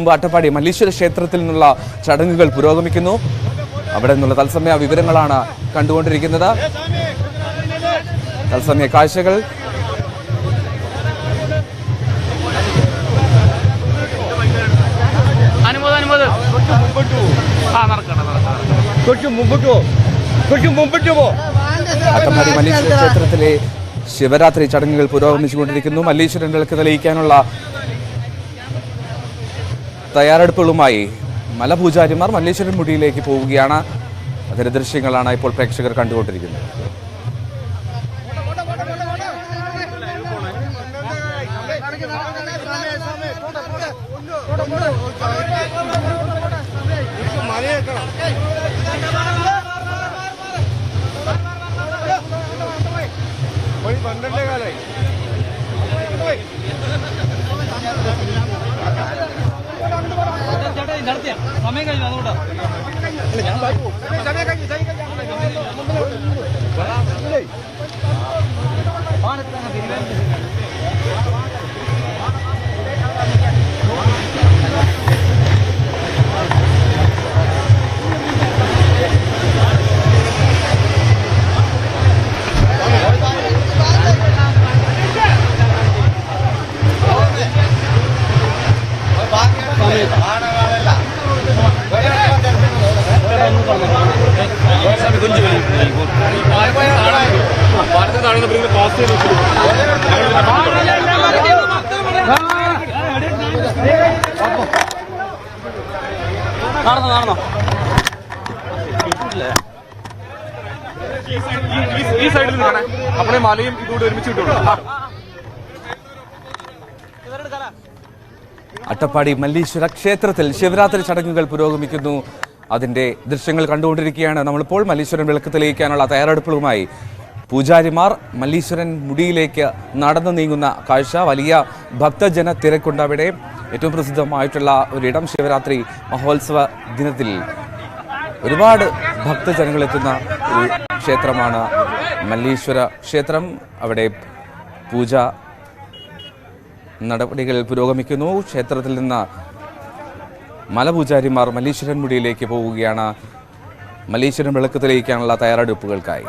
മുമ്പ് അട്ടപ്പാടി മല്ലീശ്വര ക്ഷേത്രത്തിൽ നിന്നുള്ള ചടങ്ങുകൾ പുരോഗമിക്കുന്നു. അവിടെ നിന്നുള്ള തത്സമയ വിവരങ്ങളാണ് കണ്ടുകൊണ്ടിരിക്കുന്നത്. തത്സമയ കാഴ്ചകൾ. അട്ടപ്പാടി മല്ലീശ്വര ക്ഷേത്രത്തിലെ ശിവരാത്രി ചടങ്ങുകൾ പുരോഗമിച്ചുകൊണ്ടിരിക്കുന്നു. മല്ലീശ്വരൻ വിളക്ക് തെളിയിക്കാനുള്ള തയ്യാറെടുപ്പുകളുമായി മലപൂജാരിമാർ മല്ലേശ്വരൻ മുടിയിലേക്ക് പോവുകയാണ്. അതിരദൃശ്യങ്ങളാണ് ദൃശ്യങ്ങളാണ് ഇപ്പോൾ പ്രേക്ഷകർ കണ്ടുകൊണ്ടിരിക്കുന്നത്. കാലായി. സമയം കഴിഞ്ഞു അതുകൊണ്ടാണ് നടന്നോ നടന്നോ. ഈ സൈഡിൽ നിൽക്കണേ അപ്പോഴേ മലയും ഇതുകൂടെ ഒരുമിച്ച് കിട്ടുള്ളൂ. അട്ടപ്പാടി മല്ലീശ്വര ക്ഷേത്രത്തിൽ ശിവരാത്രി ചടങ്ങുകൾ പുരോഗമിക്കുന്നു. അതിന്റെ ദൃശ്യങ്ങൾ കണ്ടുകൊണ്ടിരിക്കുകയാണ്. നമ്മളിപ്പോൾ മല്ലീശ്വരൻ വിളക്ക് തെളിയിക്കാനുള്ള തയ്യാറെടുപ്പുകളുമായി പൂജാരിമാർ മല്ലീശ്വരൻ മുടിയിലേക്ക് നടന്നു നീങ്ങുന്ന കാഴ്ച. വലിയ ഭക്തജന തിരക്കുണ്ട് അവിടെ. ഏറ്റവും പ്രസിദ്ധമായിട്ടുള്ള ഒരിടം ശിവരാത്രി മഹോത്സവ ദിനത്തിൽ ഒരുപാട് ഭക്തജനങ്ങൾ എത്തുന്ന ഒരു ക്ഷേത്രമാണ് മല്ലീശ്വര ക്ഷേത്രം. അവിടെ പൂജ നടപടികൾ പുരോഗമിക്കുന്നു. ക്ഷേത്രത്തിൽ നിന്ന് മലപൂജാരിമാർ മല്ലീശ്വരൻ മുടിയിലേക്ക് പോവുകയാണ്. മല്ലീശ്വരൻ വിളക്ക് തെളിയിക്കാനുള്ള തയ്യാറെടുപ്പുകൾക്കായി.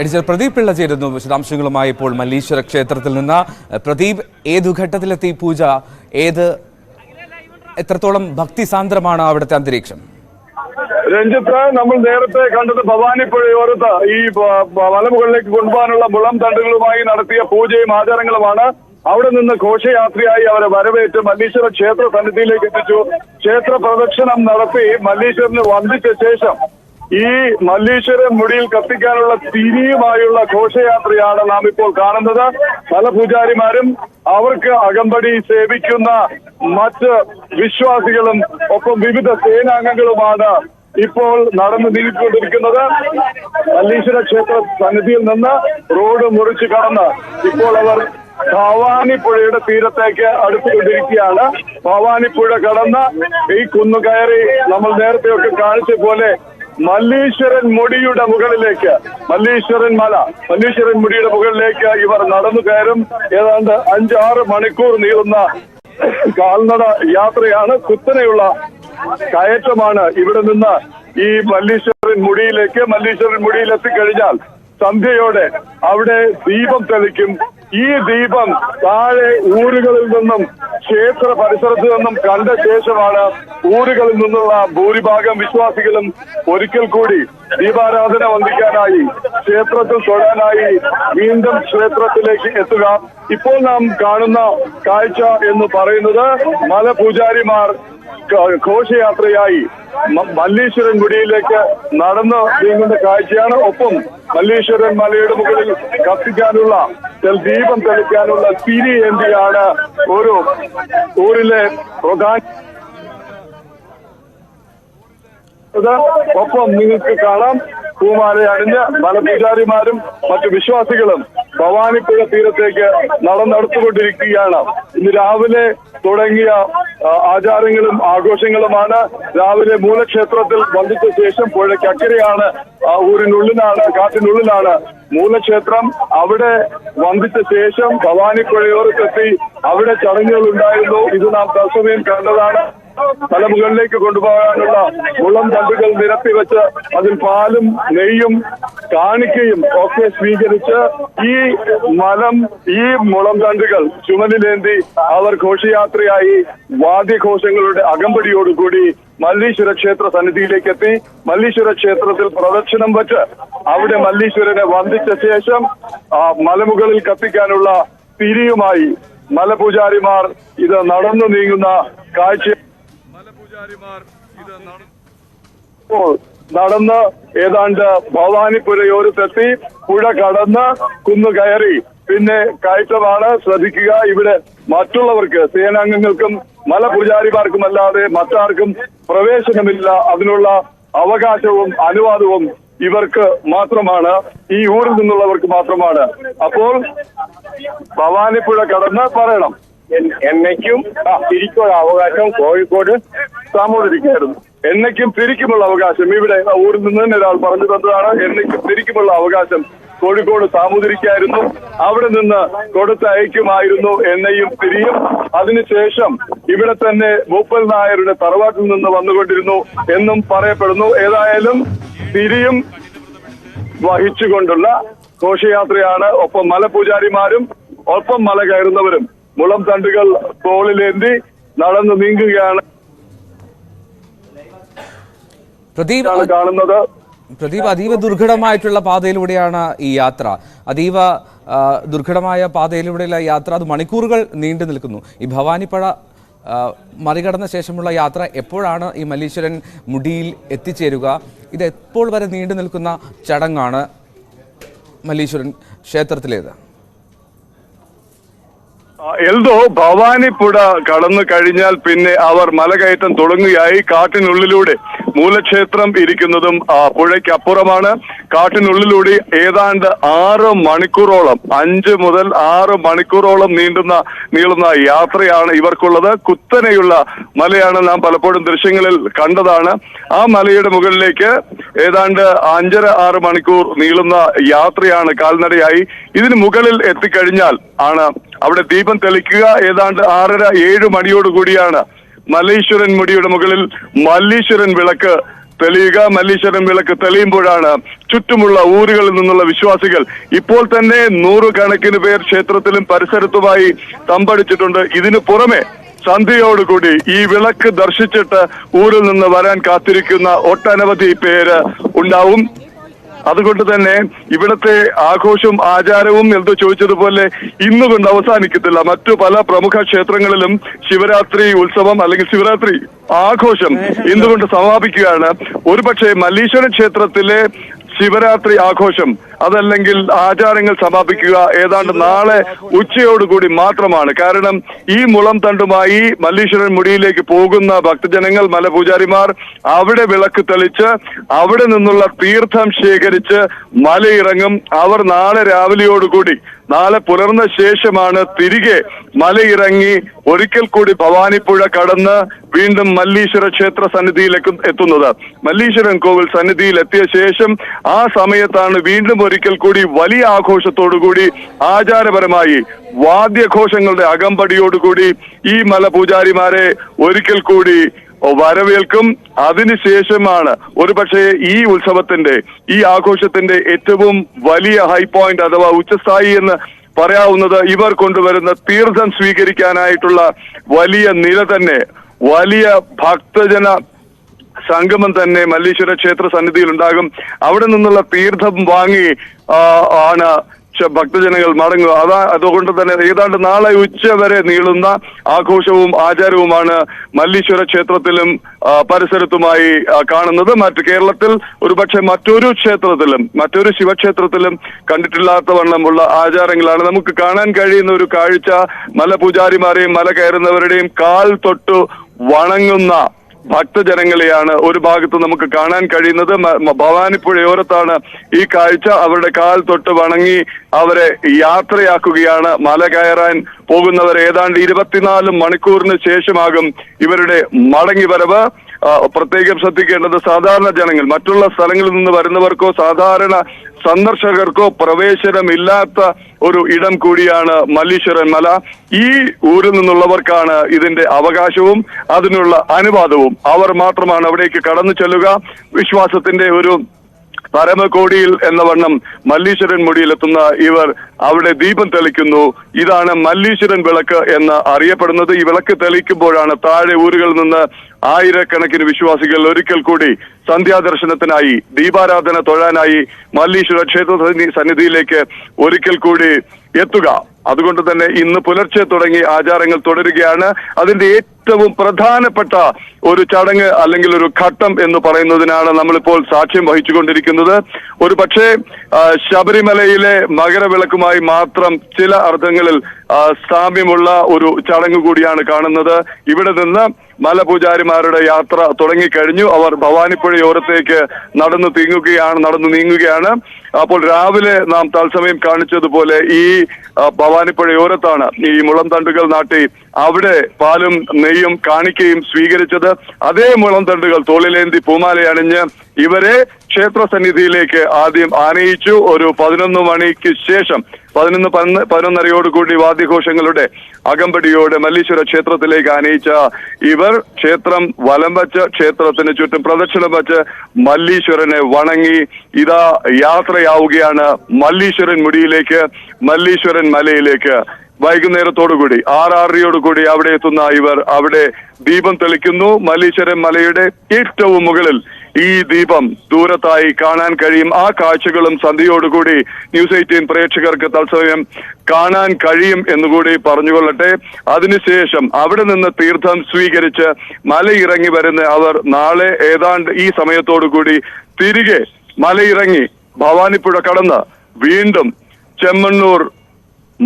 എഡിറ്റർ പ്രദീപ് പിള്ള ചേരുന്നു. വിശദാംശങ്ങളുമായി ഇപ്പോൾ മല്ലീശ്വര ക്ഷേത്രത്തിൽ നിന്ന്. പ്രദീപ് ഏതു ഘട്ടത്തിലെത്തി പൂജ? ഏത് എത്രത്തോളം ഭക്തിസാന്ദ്രമാണ് അവിടുത്തെ അന്തരീക്ഷം? രഞ്ജിത്ത് നമ്മൾ നേരത്തെ കണ്ടത് ഭവാനിപ്പുഴയോരത്ത് ഈ മലമുകളിലേക്ക് കൊണ്ടുപോകാനുള്ള മുളം തണ്ടുകളുമായി നടത്തിയ പൂജയും ആചാരങ്ങളുമാണ്. അവിടെ നിന്ന് ഘോഷയാത്രയായി അവരെ വരവേറ്റ് മല്ലീശ്വര ക്ഷേത്ര സന്നിധിയിലേക്ക് എത്തിച്ചു. ക്ഷേത്ര പ്രദക്ഷിണം നടത്തി മല്ലീശ്വരനെ വന്ദിച്ച ശേഷം ഈ മല്ലീശ്വര മുടിയിൽ കത്തിക്കാനുള്ള തിരിയുമായുള്ള ഘോഷയാത്രയാണ് നാം ഇപ്പോൾ കാണുന്നത്. പല പൂജാരിമാരും അവർക്ക് അകമ്പടി സേവിക്കുന്ന മറ്റ് വിശ്വാസികളും ഒപ്പം വിവിധ സേനാംഗങ്ങളുമാണ് ഇപ്പോൾ നടന്നു നീങ്ങിക്കൊണ്ടിരിക്കുന്നത്. മല്ലീശ്വര ക്ഷേത്ര സന്നിധിയിൽ നിന്ന് റോഡ് മുറിച്ച് കടന്ന് ഇപ്പോൾ അവർ ഭവാനിപ്പുഴയുടെ തീരത്തേക്ക് അടുത്തുകൊണ്ടിരിക്കുകയാണ്. ഭവാനിപ്പുഴ കടന്ന് ഈ കുന്നു കയറി നമ്മൾ നേരത്തെയൊക്കെ കാണിച്ച പോലെ മല്ലീശ്വരൻ മുടിയുടെ മുകളിലേക്ക്. മല്ലീശ്വരൻ മല. മല്ലീശ്വരൻ മുടിയുടെ മുകളിലേക്ക് ഇവർ നടന്നു കയറും. ഏതാണ്ട് അഞ്ചാറ് മണിക്കൂർ നീളുന്ന കാൽനട യാത്രയാണ് കുത്തനെയുള്ള കയറ്റമാണ് ഇവിടെ നിന്ന് ഈ മല്ലീശ്വരൻ മുടിയിലേക്ക്. മല്ലീശ്വരൻ മുടിയിൽ എത്തിക്കഴിഞ്ഞാൽ സന്ധ്യയോടെ അവിടെ ദീപം തെളിക്കും. ഈ ദീപം താഴെ ഊരുകളിൽ നിന്നും ക്ഷേത്ര പരിസരത്ത് നിന്നും കണ്ട ശേഷമാണ് ഊരുകളിൽ നിന്നുള്ള ഭൂരിഭാഗം വിശ്വാസികളും ഒരിക്കൽ കൂടി ദീപാരാധന വന്ദിക്കാനായി ക്ഷേത്രത്തിൽ തൊഴാനായി വീണ്ടും ക്ഷേത്രത്തിലേക്ക് എത്തുക. ഇപ്പോൾ നാം കാണുന്ന കാഴ്ച എന്ന് പറയുന്നത് മലപൂജാരിമാർ ഘോഷയാത്രയായി മല്ലീശ്വരൻ ഗുടിയിലേക്ക് നടന്ന് നീങ്ങുന്ന കാഴ്ചയാണ്. ഒപ്പം മല്ലീശ്വരൻ മലയുടെ മുകളിൽ കത്തിക്കാനുള്ള ദീപം തെളിക്കാനുള്ള തിരി എന്തിയാണ് ഒരു ഊരിലെ ഒപ്പം നിങ്ങൾക്ക് കാണാം. പൂമാല അണിഞ്ഞ് മലപൂജാരിമാരും മറ്റു വിശ്വാസികളും ഭവാനിപ്പുഴ തീരത്തേക്ക് നടന്നെടുത്തുകൊണ്ടിരിക്കുകയാണ് ഇന്ന് രാവിലെ തുടങ്ങിയ ആചാരങ്ങളും ആഘോഷങ്ങളുമാണ് രാവിലെ മൂലക്ഷേത്രത്തിൽ വന്നിച്ച ശേഷം പുഴയ്ക്കക്കരെയാണ് ആ ഊരിനുള്ളിലാണ് കാട്ടിനുള്ളിലാണ് മൂലക്ഷേത്രം. അവിടെ വന്ദിച്ച ശേഷം ഭവാനിപ്പുഴയോരത്തെത്തി അവിടെ ചടങ്ങുകൾ ഉണ്ടായിരുന്നു. ഇത് നാം തത്സമയം കണ്ടതാണ്. മലമുകളിലേക്ക് കൊണ്ടുപോകാനുള്ള മുളം തണ്ടുകൾ നിരത്തി വെച്ച് അതിൽ പാലും നെയ്യും കാണിക്കയും ഒക്കെ സ്വീകരിച്ച് ഈ മലം ഈ മുളം തണ്ടുകൾ ചുമലിലേന്തി അവർ ഘോഷയാത്രയായി വാദ്യഘോഷങ്ങളുടെ അകമ്പടിയോടുകൂടി മല്ലീശ്വര ക്ഷേത്ര സന്നിധിയിലേക്ക് എത്തി മല്ലീശ്വര ക്ഷേത്രത്തിൽ പ്രദക്ഷിണം വച്ച് അവിടെ മല്ലീശ്വരനെ വന്ദിച്ച ശേഷം മലമുകളിൽ കത്തിക്കാനുള്ള തിരിയുമായി മലപൂജാരിമാർ ഇത് നടന്നു നീങ്ങുന്ന കാഴ്ച നടന്ന് ഏതാണ്ട് ഭവാനിപ്പുരയോരത്തെത്തി പുഴ കടന്ന് കുന്നു കയറി. പിന്നെ കയറ്റമാണ് ശ്രദ്ധിക്കുക ഇവിടെ മറ്റുള്ളവർക്ക് സേനാംഗങ്ങൾക്കും മലപൂജാരിമാർക്കും അല്ലാതെ മറ്റാർക്കും പ്രവേശനമില്ല. അതിനുള്ള അവകാശവും അനുവാദവും ഇവർക്ക് മാത്രമാണ്. ഈ ഊരിൽ നിന്നുള്ളവർക്ക് മാത്രമാണ്. അപ്പോൾ ഭവാനിപ്പുഴ കടന്ന് പറയണം. എന്നയ്ക്കും പിരിക്കുള്ള അവകാശം കോഴിക്കോട് സാമൂതിരിക്കായിരുന്നു എന്നയ്ക്കും തിരിക്കുമുള്ള അവകാശം ഇവിടെ ഊരിൽ നിന്ന് ഒരാൾ പറഞ്ഞു തന്നതാണ്. എന്നയ്ക്കും തിരിക്കുമുള്ള അവകാശം കോഴിക്കോട് സാമൂതിരിക്കായിരുന്നു അവിടെ നിന്ന് കൊടുത്തയക്കുമായിരുന്നു എന്നെയും തിരിയും അതിനുശേഷം ഇവിടെ തന്നെ മൂപ്പൽ നായരുടെ തറവാട്ടിൽ നിന്ന് വന്നുകൊണ്ടിരുന്നു എന്നും പറയപ്പെടുന്നു. ഏതായാലും തിരിയും വഹിച്ചുകൊണ്ടുള്ള ഘോഷയാത്രയാണ്. ഒപ്പം മലപൂജാരിമാരും ഒപ്പം മല കയറുന്നവരും മുളം തണ്ടുകൾ തോളിലേന്തി നടന്നു നീങ്ങുകയാണ്. പ്രദീപ് കാണുന്നത്. പ്രദീപ് അതീവ ദുർഘടമായിട്ടുള്ള പാതയിലൂടെയാണ് ഈ യാത്ര. അതീവ ദുർഘടമായ പാതയിലൂടെയുള്ള യാത്ര. അത് മണിക്കൂറുകൾ നീണ്ടു നിൽക്കുന്നു. ഈ ഭവാനിപ്പഴ മറികടന്ന ശേഷമുള്ള യാത്ര എപ്പോഴാണ് ഈ മല്ലീശ്വരൻ മുടിയിൽ എത്തിച്ചേരുക? ഇത് എപ്പോൾ വരെ നീണ്ടു നിൽക്കുന്ന ചടങ്ങാണ് മല്ലീശ്വരൻ ക്ഷേത്രത്തിലേത്? എൽദോ ഭവാനിപ്പുഴ കടന്നു കഴിഞ്ഞാൽ പിന്നെ അവർ മലകയറ്റം തുടങ്ങുകയായി കാട്ടിനുള്ളിലൂടെ. മൂലക്ഷേത്രം ഇരിക്കുന്നതും പുഴയ്ക്കപ്പുറമാണ്. കാട്ടിനുള്ളിലൂടെ ഏതാണ്ട് ആറ് മണിക്കൂറോളം അഞ്ച് മുതൽ ആറ് മണിക്കൂറോളം നീണ്ടുന്ന നീളുന്ന യാത്രയാണ് ഇവർക്കുള്ളത്. കുത്തനെയുള്ള മലയാണ് നാം പലപ്പോഴും ദൃശ്യങ്ങളിൽ കണ്ടതാണ്. ആ മലയുടെ മുകളിലേക്ക് ഏതാണ്ട് അഞ്ചര ആറ് മണിക്കൂർ നീളുന്ന യാത്രയാണ് കാൽനടയായി. ഇതിന് മുകളിൽ എത്തിക്കഴിഞ്ഞാൽ ആണ് അവിടെ ദീപം തെളിക്കുക. ഏതാണ്ട് ആറര ഏഴ് മണിയോട് കൂടിയാണ് മല്ലീശ്വരൻ മുടിയുടെ മുകളിൽ മല്ലീശ്വരൻ വിളക്ക് തെളിയുക. മല്ലീശ്വരൻ വിളക്ക് തെളിയുമ്പോഴാണ് ചുറ്റുമുള്ള ഊരുകളിൽ നിന്നുള്ള വിശ്വാസികൾ ഇപ്പോൾ തന്നെ നൂറുകണക്കിന് പേർ ക്ഷേത്രത്തിലും പരിസരത്തുമായി തമ്പടിച്ചിട്ടുണ്ട്. ഇതിനു പുറമെ സന്ധ്യയോടുകൂടി ഈ വിളക്ക് ദർശിച്ചിട്ട് ഊരിൽ നിന്ന് വരാൻ കാത്തിരിക്കുന്ന ഒട്ടനവധി പേര് ഉണ്ടാവും. അതുകൊണ്ട് തന്നെ ഇവിടുത്തെ ആഘോഷവും ആചാരവും എന്തോ ചോദിച്ചതുപോലെ ഇന്നുകൊണ്ട് അവസാനിക്കത്തില്ല. മറ്റു പല പ്രമുഖ ക്ഷേത്രങ്ങളിലും ശിവരാത്രി ഉത്സവം അല്ലെങ്കിൽ ശിവരാത്രി ആഘോഷം ഇന്നുകൊണ്ട് സമാപിക്കുകയാണ്. ഒരുപക്ഷെ മല്ലീശ്വര ക്ഷേത്രത്തിലെ ശിവരാത്രി ആഘോഷം അതല്ലെങ്കിൽ ആചാരങ്ങൾ സമാപിക്കുക. ഏതാണ്ട് നാളെ ഉച്ചയോടുകൂടി മാത്രമാണ്. കാരണം ഈ മുളം തണ്ടുമായി മല്ലീശ്വരൻ മുടിയിലേക്ക് പോകുന്ന ഭക്തജനങ്ങൾ മലപൂജാരിമാർ അവിടെ വിളക്ക് തെളിച്ച് അവിടെ നിന്നുള്ള തീർത്ഥം ശേഖരിച്ച് മലയിറങ്ങും. അവർ നാളെ രാവിലെയോടുകൂടി നാളെ പുലർന്ന ശേഷമാണ് തിരികെ മലയിറങ്ങി ഒരിക്കൽ കൂടി ഭവാനിപ്പുഴ കടന്ന് വീണ്ടും മല്ലീശ്വര ക്ഷേത്ര സന്നിധിയിലേക്ക് എത്തുന്നത്. മല്ലീശ്വരൻ കോവിൽ സന്നിധിയിൽ എത്തിയ ശേഷം ആ സമയത്താണ് വീണ്ടും ഒരിക്കൽ കൂടി വലിയ ആഘോഷത്തോടുകൂടി ആചാരപരമായി വാദ്യഘോഷങ്ങളുടെ അകമ്പടിയോടുകൂടി ഈ മലപൂജാരിമാരെ ഒരിക്കൽ കൂടി വരവേൽക്കും. അതിനുശേഷമാണ് ഒരുപക്ഷെ ഈ ഉത്സവത്തിന്റെ ഈ ആഘോഷത്തിന്റെ ഏറ്റവും വലിയ ഹൈ പോയിന്റ് അഥവാ ഉച്ചസ്ഥായി എന്ന് പറയാവുന്നത് ഇവർ കൊണ്ടുവരുന്ന തീർത്ഥം സ്വീകരിക്കാനായിട്ടുള്ള വലിയ നില തന്നെ വലിയ ഭക്തജന സംഗമം തന്നെ മല്ലീശ്വര ക്ഷേത്ര സന്നിധിയിൽ ഉണ്ടാകും അവിടെ നിന്നുള്ള തീർത്ഥം വാങ്ങി ആണ് ഭക്തജനങ്ങൾ മടങ്ങുക. അതാ അതുകൊണ്ട് തന്നെ ഏതാണ്ട് നാളെ ഉച്ച വരെ നീളുന്ന ആഘോഷവും ആചാരവുമാണ് മല്ലീശ്വര ക്ഷേത്രത്തിലും പരിസരത്തുമായി കാണുന്നത്. മറ്റ് കേരളത്തിൽ ഒരുപക്ഷെ മറ്റൊരു ക്ഷേത്രത്തിലും മറ്റൊരു ശിവക്ഷേത്രത്തിലും കണ്ടിട്ടില്ലാത്ത വണ്ണമുള്ള ആചാരങ്ങളാണ് നമുക്ക് കാണാൻ കഴിയുന്ന ഒരു കാഴ്ച. മല പൂജാരിമാരെയും മല കയറുന്നവരുടെയും കാൽ തൊട്ടു വണങ്ങുന്ന ഭക്തജനങ്ങളെയാണ് ഒരു ഭാഗത്ത് നമുക്ക് കാണാൻ കഴിയുന്നത്. ഭവാനിപ്പുഴയോരത്താണ് ഈ കാഴ്ച. അവരുടെ കാൽ തൊട്ട് വണങ്ങി അവരെ യാത്രയാക്കുകയാണ്. മല കയറാൻ പോകുന്നവർ ഏതാണ്ട് ഇരുപത്തിനാല് മണിക്കൂറിന് ശേഷമാകും ഇവരുടെ മടങ്ങി വരവ്. ആ, പ്രത്യേകം ശ്രദ്ധിക്കേണ്ടത് സാധാരണ ജനങ്ങൾ. മറ്റുള്ള സ്ഥലങ്ങളിൽ നിന്ന് വരുന്നവർക്കോ സാധാരണ സന്ദർശകർക്കോ പ്രവേശനമില്ലാത്ത ഒരു ഇടം കൂടിയാണ് മല്ലീശ്വരൻ മല. ഈ ഊരിൽ നിന്നുള്ളവർക്കാണ് ഇതിന്റെ അവകാശവും അതിനുള്ള അനുവാദവും. അവർ മാത്രമാണ് അവിടേക്ക് കടന്നു ചെല്ലുക. വിശ്വാസത്തിന്റെ ഒരു പരമകോടിയിൽ എന്ന വണ്ണം മല്ലീശ്വരൻ മുടിയിലെത്തുന്ന ഇവർ അവിടെ ദീപം തെളിക്കുന്നു. ഇതാണ് മല്ലീശ്വരൻ വിളക്ക് എന്ന് അറിയപ്പെടുന്നത്. ഈ വിളക്ക് തെളിക്കുമ്പോഴാണ് താഴെ ഊരുകളിൽ നിന്ന് ആയിരക്കണക്കിന് വിശ്വാസികൾ ഒരിക്കൽ കൂടി സന്ധ്യാദർശനത്തിനായി ദീപാരാധന തൊഴാനായി മല്ലീശ്വര ക്ഷേത്ര സന്നി- സന്നിധിയിലേക്ക് ഒരിക്കൽ കൂടി എത്തുക. അതുകൊണ്ട് തന്നെ ഇന്ന് പുലർച്ചെ തുടങ്ങി ആചാരങ്ങൾ തുടരുകയാണ്. അതിന്റെ ഏറ്റവും പ്രധാനപ്പെട്ട ഒരു ചടങ്ങ് അല്ലെങ്കിൽ ഒരു ഘട്ടം എന്ന് പറയുന്നതിനാണ് നമ്മളിപ്പോൾ സാക്ഷ്യം വഹിച്ചുകൊണ്ടിരിക്കുന്നത്. ഒരു പക്ഷേ ശബരിമലയിലെ മകരവിളക്കുമായി മാത്രം ചില അർത്ഥങ്ങളിൽ സാമ്യമുള്ള ഒരു ചടങ്ങ് കൂടിയാണ് കാണുന്നത്. ഇവിടെ നിന്ന് മലപൂജാരിമാരുടെ യാത്ര തുടങ്ങിക്കഴിഞ്ഞു. അവർ ഭവാനിപ്പുഴയോരത്തേക്ക് നടന്നു തീങ്ങുകയാണ് നടന്നു നീങ്ങുകയാണ്. അപ്പോൾ രാവിലെ നാം തത്സമയം കാണിച്ചതുപോലെ ഈ ഭവാനിപ്പുഴ ഓരത്താണ് ഈ മുളം തണ്ടുകൾ നാട്ടി അവിടെ പാലും നെയ്യും കാണിക്കുകയും സ്വീകരിച്ചത്. അതേ മുളം തണ്ടുകൾ തോളിലേന്തി പൂമാലയണിഞ്ഞ് ഇവരെ ക്ഷേത്ര സന്നിധിയിലേക്ക് ആദ്യം ആനയിച്ചു. ഒരു പതിനൊന്ന് മണിക്ക് ശേഷം പതിനൊന്ന് പതിനൊന്ന് പതിനൊന്നരയോടുകൂടി വാദ്യഘോഷങ്ങളുടെ അകമ്പടിയോട് മല്ലീശ്വര ക്ഷേത്രത്തിലേക്ക് ആനയിച്ച ഇവർ ക്ഷേത്രം വലം വച്ച് ക്ഷേത്രത്തിന് ചുറ്റും പ്രദക്ഷിണം വച്ച് മല്ലീശ്വരനെ വണങ്ങി ഇതാ യാത്രയാവുകയാണ് മല്ലീശ്വരൻ മുടിയിലേക്ക് മല്ലീശ്വരൻ മലയിലേക്ക്. വൈകുന്നേരത്തോടുകൂടി ആറാറരയോടുകൂടി അവിടെ എത്തുന്ന ഇവർ അവിടെ ദീപം തെളിക്കുന്നു. മല്ലീശ്വരൻ മലയുടെ ഏറ്റവും മുകളിൽ ഈ ദീപം ദൂരത്തായി കാണാൻ കഴിയും. ആ കാഴ്ചകളും സന്ധ്യയോടുകൂടി ന്യൂസ് എയ്റ്റീൻ പ്രേക്ഷകർക്ക് തത്സമയം കാണാൻ കഴിയും എന്നുകൂടി പറഞ്ഞുകൊള്ളട്ടെ. അതിനുശേഷം അവിടെ നിന്ന് തീർത്ഥം സ്വീകരിച്ച് മലയിറങ്ങി വരുന്ന അവർ നാളെ ഏതാണ്ട് ഈ സമയത്തോടുകൂടി തിരികെ മലയിറങ്ങി ഭവാനിപ്പുഴ കടന്ന് വീണ്ടും ചെമ്മണ്ണൂർ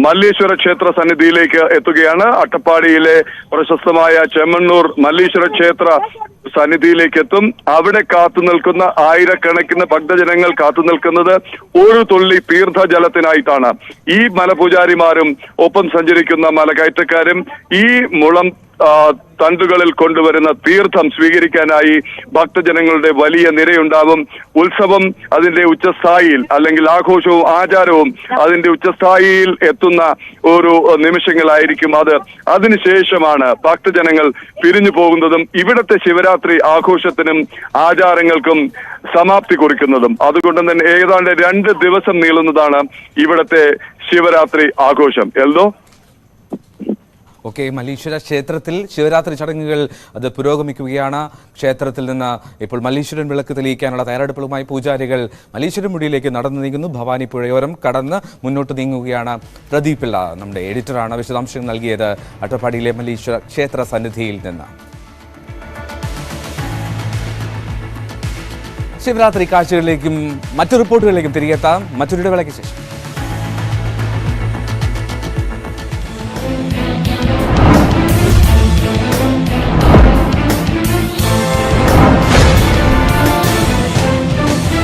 മല്ലീശ്വര ക്ഷേത്ര സന്നിധിയിലേക്ക് എത്തുകയാണ്. അട്ടപ്പാടിയിലെ പ്രശസ്തമായ ചെമ്മണ്ണൂർ മല്ലീശ്വര ക്ഷേത്ര സന്നിധിയിലേക്ക് എത്തും. അവിടെ കാത്തു നിൽക്കുന്ന ആയിരക്കണക്കിന് ഭക്തജനങ്ങൾ കാത്തു നിൽക്കുന്നത് ഒരു തുള്ളി തീർത്ഥജലത്തിനായിട്ടാണ്. ഈ മലപൂജാരിമാരും ഒപ്പം സഞ്ചരിക്കുന്ന മലകയറ്റക്കാരും ഈ മുളം തണ്ടുകളിൽ കൊണ്ടുവരുന്ന തീർത്ഥം സ്വീകരിക്കാനായി ഭക്തജനങ്ങളുടെ വലിയ നിരയുണ്ടാവും ഉത്സവം അതിന്റെ ഉച്ചസ്ഥായിയിൽ അല്ലെങ്കിൽ ആഘോഷവും ആചാരവും അതിന്റെ ഉച്ചസ്ഥായിയിൽ എത്തുന്ന ഒരു നിമിഷങ്ങളായിരിക്കും അത്. അതിനുശേഷമാണ് ഭക്തജനങ്ങൾ പിരിഞ്ഞു പോകുന്നതും ഇവിടത്തെ ശിവരാത്രി ആഘോഷത്തിനും ആചാരങ്ങൾക്കും സമാപ്തി കുറിക്കുന്നതും. അതുകൊണ്ട് തന്നെ ഏതാണ്ട് രണ്ട് ദിവസം നീളുന്നതാണ് ഇവിടത്തെ ശിവരാത്രി ആഘോഷം. എൽദോ? ഓക്കെ മല്ലീശ്വര ക്ഷേത്രത്തിൽ ശിവരാത്രി ചടങ്ങുകൾ അത് പുരോഗമിക്കുകയാണ്. ക്ഷേത്രത്തിൽ നിന്ന് ഇപ്പോൾ മല്ലീശ്വരൻ വിളക്ക് തെളിയിക്കാനുള്ള തയ്യാറെടുപ്പുകളുമായി പൂജാരികൾ മല്ലീശ്വരൻ മുടിയിലേക്ക് നടന്നു നീങ്ങുന്നു. ഭവാനി പുഴയോരം കടന്ന് മുന്നോട്ട് നീങ്ങുകയാണ് പ്രദീപ് പിള്ള നമ്മുടെ എഡിറ്ററാണ് വിശദാംശങ്ങൾ നൽകിയത് അട്ടപ്പാടിയിലെ മല്ലീശ്വര ക്ഷേത്ര സന്നിധിയിൽ നിന്ന്. ശിവരാത്രി കാഴ്ചകളിലേക്കും മറ്റു റിപ്പോർട്ടുകളിലേക്കും തിരികെത്താം. മറ്റൊരു ഇടവേളയ്ക്ക് ശേഷം.